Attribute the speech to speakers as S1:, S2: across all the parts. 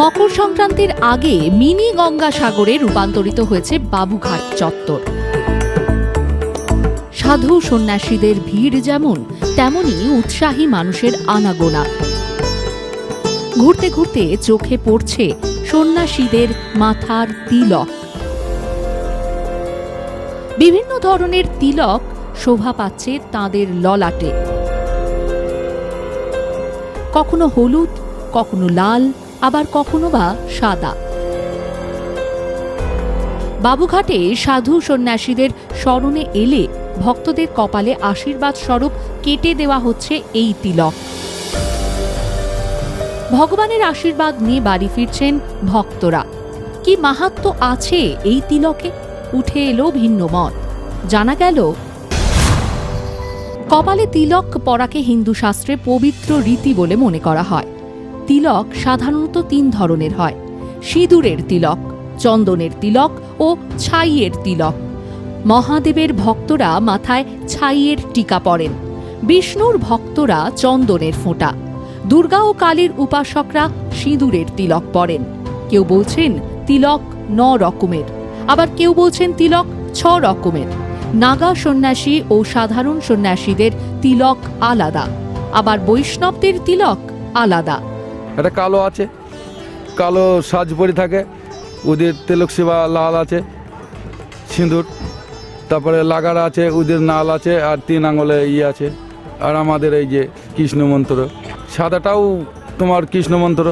S1: মকর সংক্রান্তির আগে মিনি গঙ্গা সাগরে রূপান্তরিত হয়েছে বাবুঘাট চত্বর। সাধু সন্ন্যাসীদের ভিড় যেমন তেমনি উৎসাহী মানুষের আনাগোনা। ঘুরতে ঘুরতে চোখে পড়ছে সন্ন্যাসীদের মাথার তিলক। বিভিন্ন ধরনের তিলক শোভা পাচ্ছে তাদের ললাটে। কখনো হলুদ, কখনো লাল আবার কখনো বা সাদা। বাবুঘাটে সাধু সন্ন্যাসীদের স্মরণে এলে ভক্তদের কপালে আশীর্বাদ স্বরূপ কেটে দেওয়া হচ্ছে এই তিলক। ভগবানের আশীর্বাদ নিয়ে বাড়ি ফিরছেন ভক্তরা। কি মাহাত্ম আছে এই তিলকে? উঠে এলো ভিন্ন মত। জানা গেল, কপালে তিলক পরাকে হিন্দু শাস্ত্রে পবিত্র রীতি বলে মনে করা হয়। তিলক সাধারণত তিন ধরনের হয়। সিঁদুরের তিলক, চন্দনের তিলক ও ছাইয়ের তিলক। মহাদেবের ভক্তরা মাথায় ছাইয়ের টিকা পরেন বিষ্ণুর ভক্তরা চন্দনের ফোঁটা। দুর্গা ও কালীর উপাসকরা সিঁদুরের তিলক পরেন কেউ বলছেন তিলক ন রকমের, আবার কেউ বলছেন তিলক ছ রকমের। নাগা সন্ন্যাসী ও সাধারণ সন্ন্যাসীদের তিলক আলাদা, আবার বৈষ্ণবদের তিলক আলাদা।
S2: একটা কালো আছে কালো সাজ পরে থাকে ওদের তেলক সেবা লাল আছে সিঁদুর তারপরে লাগার আছে ওদের নাল আছে আর তিন আঙুলে ইয়ে আছে আর আমাদের এই যে কৃষ্ণ মন্ত্র। সাদাটাও তোমার কৃষ্ণ মন্ত্র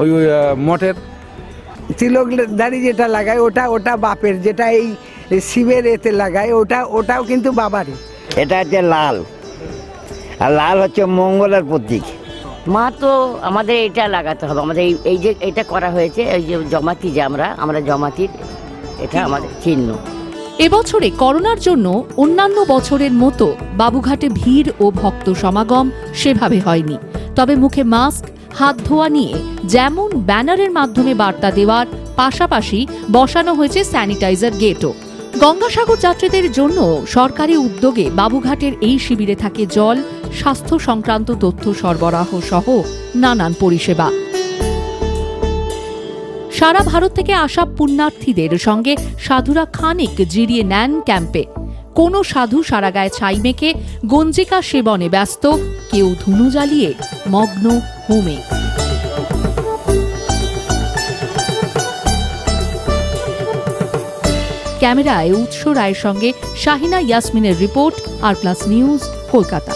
S2: ওই ওই মঠের।
S3: তিলক দাড়ি যেটা লাগায় ওটা ওটা বাপের যেটা এই শিবের এতে লাগায় ওটা ওটাও কিন্তু বাবারই।
S4: এটা হচ্ছে লাল আর লাল হচ্ছে মঙ্গলের প্রতীক।
S5: মা তো আমাদের এটা লাগাতে হবে। আমাদের এই যে এটা করা হয়েছে এই যে জমাতি যে আমরা আমরা জমাতির এটা আমাদের চিহ্ন।
S1: এবছরে করোনার জন্য অন্যান্য বছরের মতো বাবুঘাটে ভিড় ও ভক্ত সমাগম সেভাবে হয়নি। তবে মুখে মাস্ক হাত ধোয়া নিয়ে যেমন ব্যানারের মাধ্যমে বার্তা দেওয়ার পাশাপাশি বসানো হয়েছে স্যানিটাইজার গেটও। গঙ্গাসাগর যাত্রীদের জন্য সরকারি উদ্যোগে বাবুঘাটের এই শিবিরে থাকে জল, স্বাস্থ্য সংক্রান্ত তথ্য সরবরাহ সহ নানান পরিষেবা। সারা ভারত থেকে আসা পুণ্যার্থীদের সঙ্গে সাধুরা খানিক জিরিয়ে নেন ক্যাম্পে। কোনো সাধু সারা গায়ে ছাই মেখে গঞ্জিকা সেবনে ব্যস্ত, কেউ ধুনু জ্বালিয়ে মগ্ন হোমে। ক্যামেরায় উৎস রায়ের সঙ্গে Shahina ইয়াসমিনের report R plus news Kolkata.